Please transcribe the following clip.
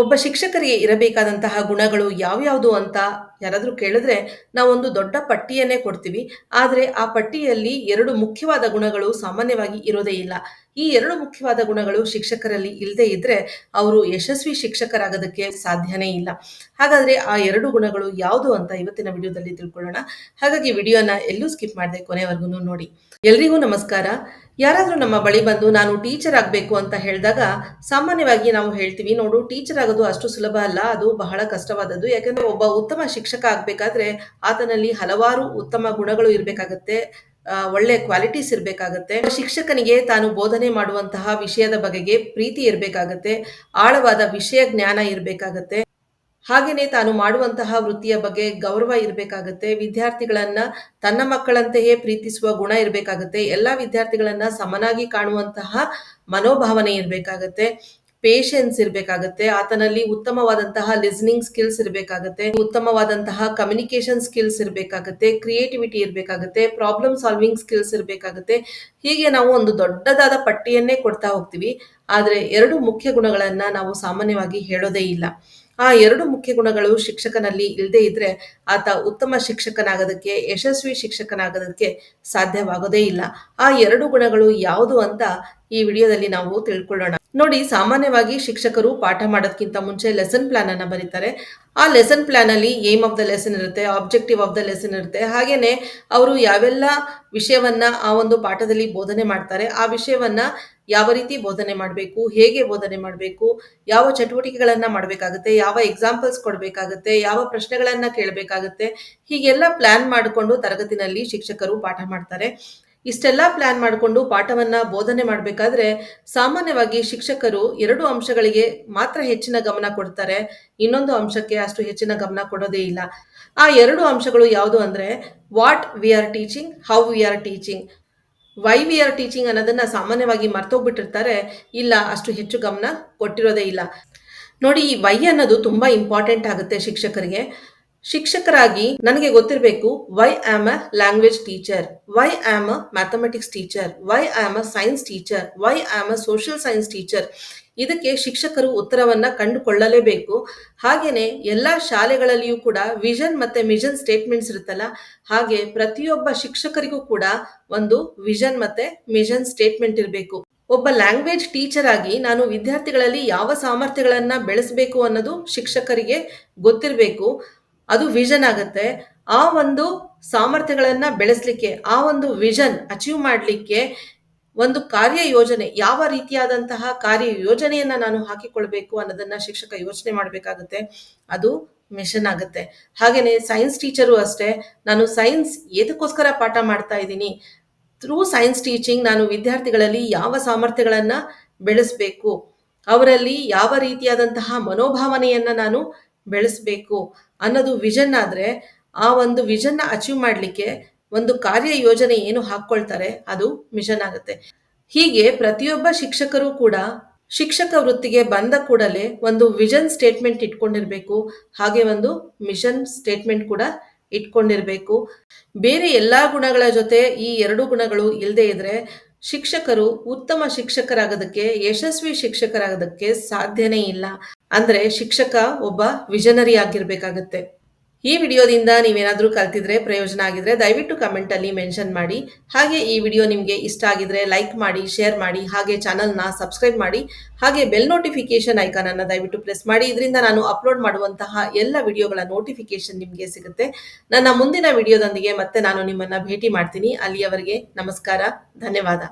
ಒಬ್ಬ ಶಿಕ್ಷಕರಿಗೆ ಇರಬೇಕಾದಂತಹ ಗುಣಗಳು ಯಾವ್ಯಾವುದು ಅಂತ ಯಾರಾದರೂ ಕೇಳಿದ್ರೆ ನಾವೊಂದು ದೊಡ್ಡ ಪಟ್ಟಿಯನ್ನೇ ಕೊಡ್ತೀವಿ. ಆದರೆ ಆ ಪಟ್ಟಿಯಲ್ಲಿ ಎರಡು ಮುಖ್ಯವಾದ ಗುಣಗಳು ಸಾಮಾನ್ಯವಾಗಿ ಇರೋದೇ ಇಲ್ಲ. ಈ ಎರಡು ಮುಖ್ಯವಾದ ಗುಣಗಳು ಶಿಕ್ಷಕರಲ್ಲಿ ಇಲ್ಲದೆ ಇದ್ರೆ ಅವರು ಯಶಸ್ವಿ ಶಿಕ್ಷಕರಾಗೋದಕ್ಕೆ ಸಾಧ್ಯನೇ ಇಲ್ಲ. ಹಾಗಾದ್ರೆ ಆ ಎರಡು ಗುಣಗಳು ಯಾವುದು ಅಂತ ಇವತ್ತಿನ ವಿಡಿಯೋದಲ್ಲಿ ತಿಳ್ಕೊಳ್ಳೋಣ. ಹಾಗಾಗಿ ವಿಡಿಯೋನ ಎಲ್ಲೂ ಸ್ಕಿಪ್ ಮಾಡದೆ ಕೊನೆವರೆಗೂ ನೋಡಿ. ಎಲ್ರಿಗೂ ನಮಸ್ಕಾರ. ಯಾರಾದರೂ ನಮ್ಮ ಬಳಿ ಬಂದು ನಾನು ಟೀಚರ್ ಆಗಬೇಕು ಅಂತ ಹೇಳಿದಾಗ ಸಾಮಾನ್ಯವಾಗಿ ನಾವು ಹೇಳ್ತೀವಿ, ನೋಡು, ಟೀಚರ್ ಆಗೋದು ಅಷ್ಟು ಸುಲಭ ಅಲ್ಲ, ಅದು ಬಹಳ ಕಷ್ಟವಾದದ್ದು. ಯಾಕಂದ್ರೆ ಒಬ್ಬ ಉತ್ತಮ ಶಿಕ್ಷಕ ಆಗಬೇಕಾದ್ರೆ ಆತನಲ್ಲಿ ಹಲವಾರು ಉತ್ತಮ ಗುಣಗಳು ಇರಬೇಕಾಗತ್ತೆ ಒಳ್ಳೆ ಕ್ವಾಲಿಟೀಸ್ ಇರಬೇಕಾಗತ್ತೆ. ಶಿಕ್ಷಕನಿಗೆ ತಾನು ಬೋಧನೆ ಮಾಡುವಂತಹ ವಿಷಯದ ಬಗೆಗೆ ಪ್ರೀತಿ ಇರಬೇಕಾಗತ್ತೆ, ಆಳವಾದ ವಿಷಯ ಜ್ಞಾನ ಇರಬೇಕಾಗತ್ತೆ. ಹಾಗೆಯೇ ತಾನು ಮಾಡುವಂತಹ ವೃತ್ತಿಯ ಬಗ್ಗೆ ಗೌರವ ಇರಬೇಕಾಗತ್ತೆ, ವಿದ್ಯಾರ್ಥಿಗಳನ್ನ ತನ್ನ ಮಕ್ಕಳಂತೆಯೇ ಪ್ರೀತಿಸುವ ಗುಣ ಇರಬೇಕಾಗತ್ತೆ, ಎಲ್ಲ ವಿದ್ಯಾರ್ಥಿಗಳನ್ನ ಸಮನಾಗಿ ಕಾಣುವಂತಹ ಮನೋಭಾವನೆ ಇರಬೇಕಾಗತ್ತೆ ಪೇಷನ್ಸ್ ಇರಬೇಕಾಗತ್ತೆ, ಆತನಲ್ಲಿ ಉತ್ತಮವಾದಂತಹ ಲಿಸ್ನಿಂಗ್ ಸ್ಕಿಲ್ಸ್ ಇರಬೇಕಾಗತ್ತೆ, ಉತ್ತಮವಾದಂತಹ ಕಮ್ಯುನಿಕೇಶನ್ ಸ್ಕಿಲ್ಸ್ ಇರಬೇಕಾಗತ್ತೆ ಕ್ರಿಯೇಟಿವಿಟಿ ಇರಬೇಕಾಗತ್ತೆ ಪ್ರಾಬ್ಲಮ್ ಸಾಲ್ವಿಂಗ್ ಸ್ಕಿಲ್ಸ್ ಇರಬೇಕಾಗತ್ತೆ, ಹೀಗೆ ನಾವು ಒಂದು ದೊಡ್ಡದಾದ ಪಟ್ಟಿಯನ್ನೇ ಕೊಡ್ತಾ ಹೋಗ್ತೀವಿ. ಆದರೆ ಎರಡು ಮುಖ್ಯ ಗುಣಗಳನ್ನ ನಾವು ಸಾಮಾನ್ಯವಾಗಿ ಹೇಳೋದೇ ಇಲ್ಲ. ಆ ಎರಡು ಮುಖ್ಯ ಗುಣಗಳು ಶಿಕ್ಷಕನಲ್ಲಿ ಇಲ್ಲದೆ ಇದ್ರೆ ಆತ ಉತ್ತಮ ಶಿಕ್ಷಕನಾಗೋದಕ್ಕೆ, ಯಶಸ್ವಿ ಶಿಕ್ಷಕನಾಗೋದಕ್ಕೆ ಸಾಧ್ಯವಾಗೋದೇ ಇಲ್ಲ. ಆ ಎರಡು ಗುಣಗಳು ಯಾವುದು ಅಂತ ಈ ವಿಡಿಯೋದಲ್ಲಿ ನಾವು ತಿಳ್ಕೊಳ್ಳೋಣ. ನೋಡಿ, ಸಾಮಾನ್ಯವಾಗಿ ಶಿಕ್ಷಕರು ಪಾಠ ಮಾಡೋದಕ್ಕಿಂತ ಮುಂಚೆ ಲೆಸನ್ ಪ್ಲಾನ್ ಅನ್ನ ಬರೀತಾರೆ. ಆ ಲೆಸನ್ ಪ್ಲಾನ್ ಅಲ್ಲಿ ಏಮ್ ಆಫ್ ದ ಲೆಸನ್ ಇರುತ್ತೆ ಆಬ್ಜೆಕ್ಟಿವ್ ಆಫ್ ದ ಲೆಸನ್ ಇರುತ್ತೆ. ಹಾಗೇನೆ, ಅವರು ಯಾವೆಲ್ಲ ವಿಷಯವನ್ನ ಆ ಒಂದು ಪಾಠದಲ್ಲಿ ಬೋಧನೆ ಮಾಡ್ತಾರೆ, ಆ ವಿಷಯವನ್ನ ಯಾವ ರೀತಿ ಬೋಧನೆ ಮಾಡಬೇಕು, ಹೇಗೆ ಬೋಧನೆ ಮಾಡಬೇಕು, ಯಾವ ಚಟುವಟಿಕೆಗಳನ್ನ ಮಾಡಬೇಕಾಗುತ್ತೆ, ಯಾವ ಎಕ್ಸಾಂಪಲ್ಸ್ ಕೊಡಬೇಕಾಗುತ್ತೆ, ಯಾವ ಪ್ರಶ್ನೆಗಳನ್ನ ಕೇಳಬೇಕಾಗುತ್ತೆ, ಹೀಗೆಲ್ಲ ಪ್ಲಾನ್ ಮಾಡಿಕೊಂಡು ತರಗತಿನಲ್ಲಿ ಶಿಕ್ಷಕರು ಪಾಠ ಮಾಡ್ತಾರೆ. ಇಷ್ಟೆಲ್ಲ ಪ್ಲಾನ್ ಮಾಡಿಕೊಂಡು ಪಾಠವನ್ನ ಬೋಧನೆ ಮಾಡಬೇಕಾದ್ರೆ ಸಾಮಾನ್ಯವಾಗಿ ಶಿಕ್ಷಕರು ಎರಡು ಅಂಶಗಳಿಗೆ ಮಾತ್ರ ಹೆಚ್ಚಿನ ಗಮನ ಕೊಡ್ತಾರೆ, ಇನ್ನೊಂದು ಅಂಶಕ್ಕೆ ಅಷ್ಟು ಹೆಚ್ಚಿನ ಗಮನ ಕೊಡೋದೇ ಇಲ್ಲ. ಆ ಎರಡು ಅಂಶಗಳು ಯಾವುದು ಅಂದ್ರೆ what we are teaching how we are teaching why we are teaching ಅನ್ನೋದನ್ನ ಸಾಮಾನ್ಯವಾಗಿ ಮರ್ತೋಗ್ಬಿಟ್ಟಿರ್ತಾರೆ, ಇಲ್ಲ, ಅಷ್ಟು ಹೆಚ್ಚು ಗಮನ ಕೊಟ್ಟಿರೋದೇ ಇಲ್ಲ. ನೋಡಿ, ಈ ವೈ ಅನ್ನೋದು ತುಂಬಾ ಇಂಪಾರ್ಟೆಂಟ್ ಆಗುತ್ತೆ ಶಿಕ್ಷಕರಿಗೆ. ಶಿಕ್ಷಕರಾಗಿ ನನಗೆ ಗೊತ್ತಿರಬೇಕು why am a language teacher why am a mathematics teacher why am a science teacher why am a social science teacher ಇದಕ್ಕೆ ಶಿಕ್ಷಕರು ಉತ್ತರವನ್ನ ಕಂಡುಕೊಳ್ಳಲೇಬೇಕು. ಹಾಗೇನೆ ಎಲ್ಲ ಶಾಲೆಗಳಲ್ಲಿಯೂ ಕೂಡ ವಿಷನ್ ಮತ್ತೆ ಮಿಷನ್ ಸ್ಟೇಟ್ಮೆಂಟ್ಸ್ ಇರುತ್ತಲ್ಲ, ಹಾಗೆ ಪ್ರತಿಯೊಬ್ಬ ಶಿಕ್ಷಕರಿಗೂ ಕೂಡ ಒಂದು ವಿಷನ್ ಮತ್ತೆ ಮಿಷನ್ ಸ್ಟೇಟ್ಮೆಂಟ್ ಇರಬೇಕು. ಒಬ್ಬ ಲ್ಯಾಂಗ್ವೇಜ್ ಟೀಚರ್ ಆಗಿ ನಾನು ವಿದ್ಯಾರ್ಥಿಗಳಲ್ಲಿ ಯಾವ ಸಾಮರ್ಥ್ಯಗಳನ್ನ ಬೆಳೆಸಬೇಕು ಅನ್ನೋದು ಶಿಕ್ಷಕರಿಗೆ ಗೊತ್ತಿರಬೇಕು. ಅದು ವಿಷನ್ ಆಗುತ್ತೆ. ಆ ಒಂದು ಸಾಮರ್ಥ್ಯಗಳನ್ನ ಬೆಳೆಸಲಿಕ್ಕೆ, ಆ ಒಂದು ವಿಷನ್ ಅಚೀವ್ ಮಾಡಲಿಕ್ಕೆ ಒಂದು ಕಾರ್ಯ ಯೋಜನೆ, ಯಾವ ರೀತಿಯಾದಂತಹ ಕಾರ್ಯ ಯೋಜನೆಯನ್ನ ನಾನು ಹಾಕಿಕೊಳ್ಬೇಕು ಅನ್ನೋದನ್ನ ಶಿಕ್ಷಕ ಯೋಚನೆ ಮಾಡಬೇಕಾಗುತ್ತೆ. ಅದು ಮಿಷನ್ ಆಗುತ್ತೆ. ಹಾಗೆಯೇ ಸೈನ್ಸ್ ಟೀಚರು ಅಷ್ಟೇ, ನಾನು ಸೈನ್ಸ್ ಎದಕ್ಕೋಸ್ಕರ ಪಾಠ ಮಾಡ್ತಾ ಇದ್ದೀನಿ. ಥ್ರೂ ಸೈನ್ಸ್ ಟೀಚಿಂಗ್ ನಾನು ವಿದ್ಯಾರ್ಥಿಗಳಲ್ಲಿ ಯಾವ ಸಾಮರ್ಥ್ಯಗಳನ್ನು ಬೆಳೆಸಬೇಕು, ಅವರಲ್ಲಿ ಯಾವ ರೀತಿಯಾದಂತಹ ಮನೋಭಾವನೆಯನ್ನ ನಾನು ಬೆಳೆಸಬೇಕು ಅನ್ನೋದು ವಿಷನ್ ಆದ್ರೆ ಆ ಒಂದು ವಿಷನ್ನ ಅಚೀವ್ ಮಾಡಲಿಕ್ಕೆ ಒಂದು ಕಾರ್ಯ ಯೋಜನೆ ಏನು ಹಾಕ್ಕೊಳ್ತಾರೆ ಅದು ಮಿಷನ್ ಆಗುತ್ತೆ. ಹೀಗೆ ಪ್ರತಿಯೊಬ್ಬ ಶಿಕ್ಷಕರು ಕೂಡ ಶಿಕ್ಷಕ ವೃತ್ತಿಗೆ ಬಂದ ಕೂಡಲೇ ಒಂದು ವಿಷನ್ ಸ್ಟೇಟ್ಮೆಂಟ್ ಇಟ್ಕೊಂಡಿರ್ಬೇಕು, ಹಾಗೆ ಒಂದು ಮಿಷನ್ ಸ್ಟೇಟ್ಮೆಂಟ್ ಕೂಡ ಇಟ್ಕೊಂಡಿರ್ಬೇಕು. ಬೇರೆ ಎಲ್ಲ ಗುಣಗಳ ಜೊತೆ ಈ ಎರಡು ಗುಣಗಳು ಇಲ್ಲದೆ ಇದ್ರೆ ಶಿಕ್ಷಕರು ಉತ್ತಮ ಶಿಕ್ಷಕರಾಗೋದಕ್ಕೆ ಯಶಸ್ವಿ ಶಿಕ್ಷಕರಾಗೋದಕ್ಕೆ ಸಾಧ್ಯನೇ ಇಲ್ಲ. ಅಂದ್ರೆ ಶಿಕ್ಷಕ ಒಬ್ಬ ವಿಷನರಿ ಆಗಿರ್ಬೇಕಾಗತ್ತೆ ಈ ವಿಡಿಯೋದಿಂದ ನೀವೇನಾದರೂ ಕಲ್ತಿದ್ರೆ ಪ್ರಯೋಜನ ಆಗಿದ್ರೆ ದಯವಿಟ್ಟು ಕಮೆಂಟಲ್ಲಿ ಮೆನ್ಷನ್ ಮಾಡಿ. ಹಾಗೆ ಈ ವಿಡಿಯೋ ನಿಮಗೆ ಇಷ್ಟ ಆಗಿದ್ರೆ ಲೈಕ್ ಮಾಡಿ ಶೇರ್ ಮಾಡಿ, ಹಾಗೆ ಚಾನಲ್ನ ಸಬ್ಸ್ಕ್ರೈಬ್ ಮಾಡಿ, ಹಾಗೆ ಬೆಲ್ ನೋಟಿಫಿಕೇಶನ್ ಐಕಾನ್ ಅನ್ನ ದಯವಿಟ್ಟು ಪ್ರೆಸ್ ಮಾಡಿ. ಇದರಿಂದ ನಾನು ಅಪ್ಲೋಡ್ ಮಾಡುವಂತಹ ಎಲ್ಲ ವಿಡಿಯೋಗಳ ನೋಟಿಫಿಕೇಶನ್ ನಿಮಗೆ ಸಿಗುತ್ತೆ. ನನ್ನ ಮುಂದಿನ ವಿಡಿಯೋದೊಂದಿಗೆ ಮತ್ತೆ ನಾನು ನಿಮ್ಮನ್ನ ಭೇಟಿ ಮಾಡ್ತೀನಿ. ಅಲ್ಲಿಯವರೆಗೆ ನಮಸ್ಕಾರ, ಧನ್ಯವಾದ.